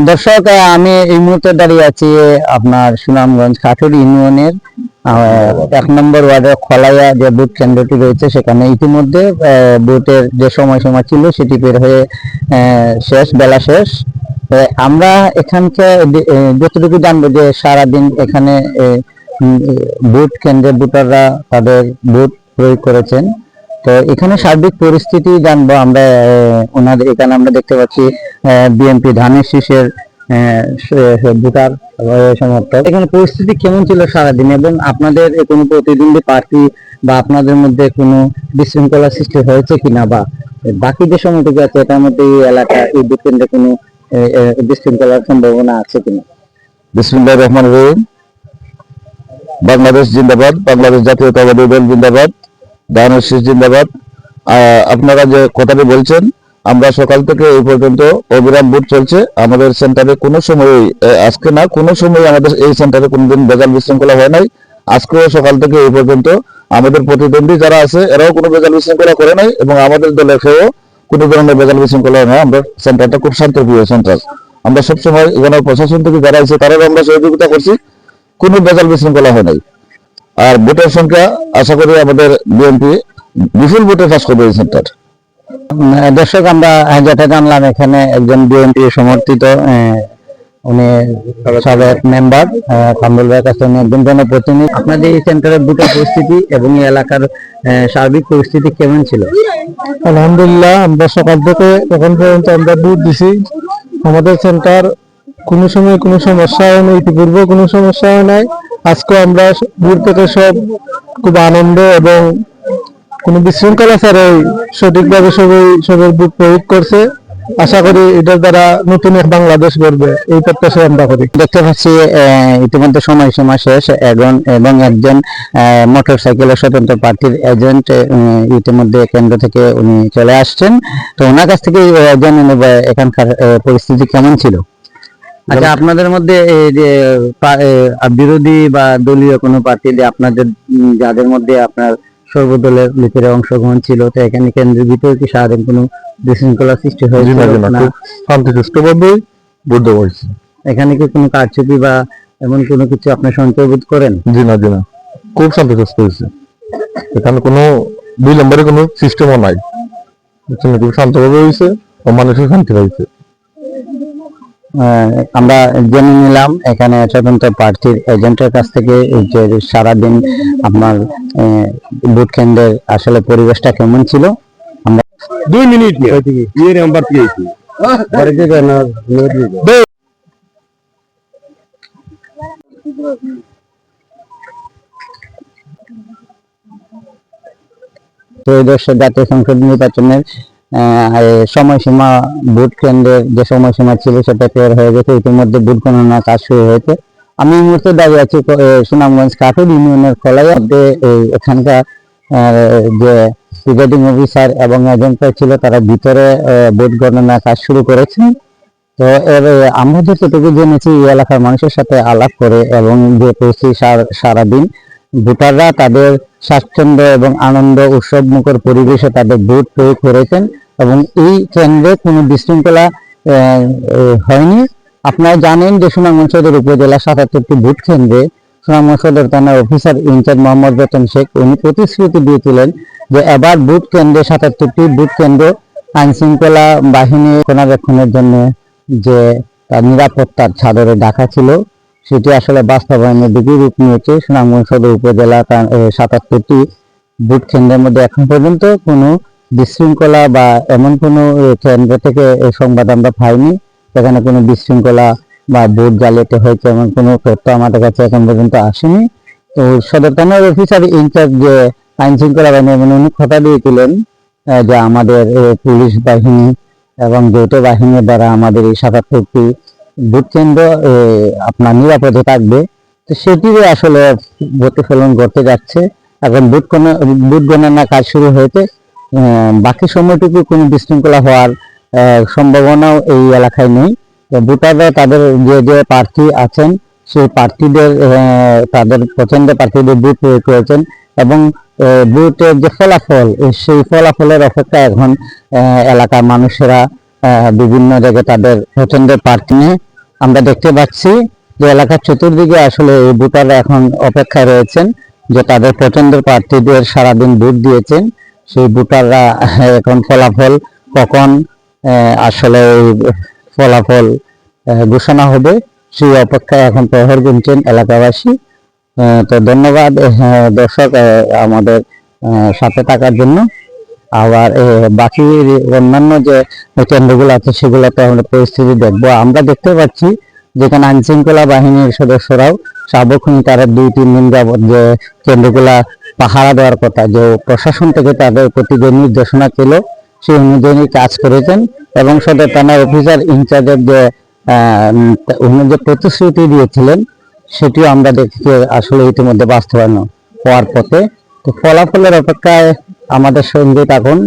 দর্শক আমি এই মুহূর্তে দাঁড়িয়ে আছি আপনার সুনামগঞ্জ কাঠুর ইউনিয়নের এক নম্বর ওয়ার্ডের খলাইয়া যে বুথ কেন্দ্রটি রয়েছে, সেখানে ইতিমধ্যে বুথের যে সময়সীমা ছিল, সেটি বের হয়ে শেষ, বেলা শেষ। আমরা এখানকার যে- যতটুকু জানব যে সারাদিন এখানে বুথ কেন্দ্রের ভোটাররা তাদের ভোট প্রয়োগ করেছেন। তো এখানে সার্বিক পরিস্থিতি জানব আমরা ওনাদের, এখানে আমরা দেখতে পাচ্ছি বিএনপি ধানের শীষের ভোটার সমর্থক। এখানে পরিস্থিতি কেমন ছিল সারাদিন এবং আপনাদের কোনো প্রতিদ্বন্দ্বী প্রার্থী বা আপনাদের মধ্যে কোনো বিশৃঙ্খলা সৃষ্টি হয়েছে কিনা বা বাকি যে সময়টুকু আছে, এটার মধ্যে এই এলাকা, এই বুথ কোনো বিশৃঙ্খলার সম্ভাবনা আছে কিনা? বিসমুল্লাহ রহমান রহিম। বাংলাদেশ জিন্দাবাদ, বাংলাদেশ জাতীয়তাবাদী দল জিন্দাবাদ। জিন্দাবাদ। আপনারা যে কথাটি বলছেন, আমরা সকাল থেকে এই পর্যন্ত অবিরাম বুট চলছে। আমাদের সেন্টারে কোনো সময় আজকে না, কোনো সময় আমাদের এই সেন্টারে কোনোদিন বেজাল বিশৃঙ্খলা হয় নাই। আজকেও সকাল থেকে এই পর্যন্ত আমাদের প্রতিদ্বন্দ্বী যারা আছে, এরাও কোনো বেজাল বিশৃঙ্খলা করে নাই এবং আমাদের দলের খেয়েও কোনো ধরনের বেজাল বিশৃঙ্খলা হয় না আমরা সেন্টারটা খুব শান্তপ্রিয় সেন্টার। আমরা সবসময় এখানে প্রশাসন থেকে যারা আছে, তারাও আমরা সহযোগিতা করছি। কোনো বেজাল বিশৃঙ্খলা হয় নাই। আর ভোটের সংখ্যা আশা করি আমাদের বিএনপি বিপুল ভোটে পাস করবে এই সেন্টার দর্শক আমরা যেটা জানলাম এখানে একজন বিএনপি সমর্থিত আহ, উনি সাবেক মেম্বার কামরুল ভাইয়ের কাছে উনি একজন জনপ্রতিনিধি। আপনাদের এই সেন্টারের দুটো পরিস্থিতি এবং এই এলাকার আহ, সার্বিক পরিস্থিতি কেমন ছিল? আলহামদুলিল্লাহ আমরা সকাল থেকে এখন পর্যন্ত আমরা বুট দিছি। আমাদের সেন্টার কোনো সময় কোনো সমস্যা হয় না ইতিপূর্বে কোনো সমস্যা হয় নাই। আজকে আমরা দূর থেকে সব খুব আনন্দ এবং কোনো বিশৃঙ্খলা ছাড়াই সঠিকভাবে সবাই সবাই বুট প্রয়োগ করছে। আশা করি এটার দ্বারা নতুন এক বাংলাদেশ গড়বে, এই প্রত্যাশা আমরা করি। দেখতে পাচ্ছি ইতিমধ্যে সময়সীমা শেষ, এখন এবং একজন মোটর সাইকেলের স্বতন্ত্র প্রার্থীর এজেন্ট ইতিমধ্যে কেন্দ্র থেকে উনি চলে আসছেন। তো ওনার কাছ থেকে নেব এখানকার পরিস্থিতি কেমন ছিল? আচ্ছা আপনাদের মধ্যে এই যে বিরোধী বা দলীয় কোনো প্রার্থীদের আপনাদের যাদের মধ্যে আপনার সর্বদলের ভিতরে অংশগ্রহণ ছিল তো এখানে কেন্দ্রের ভিতরে কি সারাদিন কোনো বিশৃঙ্খলা সৃষ্টি হয়েছিল না, ভোট দেওয়া হয়েছে এখানে কি কোনো কারচুপি বা এমন কোনো কিছু আপনি সঞ্চয় বোধ করেন? জি না জি না খুব শান্তিপুষ্ট হয়েছে। এখানে কোনো দুই নম্বরে কোনো সিস্টেমও নাই। খুব শান্তভাবে হয়েছে ও মানুষের শান্তি হয়েছে আমরা জেনে নিলাম এখানে স্বতন্ত্র প্রার্থীর এজেন্টের কাছ থেকে যে সারাদিন আপনার ভোট কেন্দ্রের আসলে পরিবেশটা কেমন ছিল? আমরা দুই মিনিট ইয়ে ত্রয়োদশ জাতীয় সংসদ নির্বাচনের সময়সীমা ভোট কেন্দ্রের যে সময়সীমা ছিল সেটা ক্লিয়ার হয়ে গেছে। ইতিমধ্যে ভোট গণনা কাজ শুরু হয়েছে। আমি এই মুহূর্তে দাঁড়িয়ে আছি সুনামগঞ্জ কাঠুর ইউনিয়নের এই এখানকার যে প্রিজাইডিং অফিসার এবং এজেন্ট ছিল, তারা ভিতরে ভোট গণনা কাজ শুরু করেছেন। তো এর আমরা যতটুকু জেনেছি, এই এলাকার মানুষের সাথে আলাপ করে এবং যে পরিস্থিতি সার- সারাদিন, ভোটাররা তাদের স্বাচ্ছন্দ্য এবং আনন্দ উৎসব মুখর পরিবেশে তাদের ভোট প্রয়োগ করেছেন। এবং এই কেন্দ্রে কোনো বিশৃঙ্খলা হয়নি। আপনারা জানেন যে সুনামগঞ্জ সদর উপজেলা সাতাত্তরটি ভোট কেন্দ্রে সুনামগঞ্জ সদর থানার officer in charge Mohammad Ratan Sheikh, উনি প্রতিশ্রুতি দিয়েছিলেন যে এবার ভোট কেন্দ্রে, সাতাত্তরটি ভোট কেন্দ্র আইন শৃঙ্খলা বাহিনী রক্ষণাবেক্ষণের জন্য যে তার নিরাপত্তার ছাদরে ডাকা ছিল, সেটি আসলে বাস্তবায়নের দিকে রূপ নিয়েছে সুনামগঞ্জ সদর উপজেলা সাতাত্তরটি ভোট কেন্দ্রের মধ্যে এখন পর্যন্ত কোনো বিশৃঙ্খলা বা এমন কোনো কেন্দ্র থেকে এই সংবাদ আমরা পাইনি। সেখানে কোনো বিশৃঙ্খলা বা ভোট জালিয়াতি হয়েছে এমন কোনো তথ্য আমাদের কাছে এখন পর্যন্ত আসেনি। তো সদর থানার অফিসার ইনচার্জ যে আইন শৃঙ্খলা বাহিনী এবং উনি কথা দিয়েছিলেন যে আমাদের পুলিশ বাহিনী এবং যৌথ বাহিনীর দ্বারা আমাদের এই সাতাত্তরটি ভোট কেন্দ্র আপনার নিরাপদে থাকবে। তো সেটিরই আসলে প্রতিফলন ঘটতে যাচ্ছে। এখন ভোট গণনা কাজ শুরু হয়েছে। বাকি সময়টুকু কোনো বিশৃঙ্খলা হওয়ার সম্ভাবনাও এই এলাকায় নেই। ভোটাররা তাদের যে যে প্রার্থী আছেন, সেই প্রার্থীদের তাদের পছন্দের প্রার্থীদের ভোট প্রয়োগ করেছেন এবং ভোটের যে ফলাফল সেই ফলাফলের অপেক্ষা এখন এলাকার মানুষেরা বিভিন্ন জায়গায় তাদের পছন্দের প্রার্থী নিয়ে আমরা দেখতে পাচ্ছি যে এলাকার চতুর্দিকে আসলে এই ভোটাররা এখন অপেক্ষায় রয়েছেন, যে তাদের পছন্দের প্রার্থীদের সারাদিন ভোট দিয়েছেন। সেই ভোটাররা এখন ফলাফল কখন আসলে ফলাফল ঘোষণা হবে, সেই অপেক্ষায় এখন প্রহর গুনছেন এলাকাবাসী। তো ধন্যবাদ দর্শক আমাদের সাথে থাকার জন্য। আবার বাকি অন্যান্য যে কেন্দ্রগুলো আছে সেগুলোতে আমরা পরিস্থিতি দেখব। আমরা দেখতে পাচ্ছি যেখানে আইন শৃঙ্খলা বাহিনীর সদস্যরাও সার্বক্ষণিক তারা দুই তিন দিন যাবত যে কেন্দ্রগুলা পাহারা দেওয়ার কথা, যে প্রশাসন থেকে তাদের প্রতি যে নির্দেশনা ছিল, সেই অনুযায়ী কাজ করেছেন এবং সদর থানার অফিসার ইনচার্জের যে উনি যে প্রতিশ্রুতি দিয়েছিলেন, সেটিও আমরা দেখি আসলে ইতিমধ্যে বাস্তবায়ন হওয়ার পথে। তো ফলাফলের অপেক্ষায় আমাদের সঙ্গে থাকুন।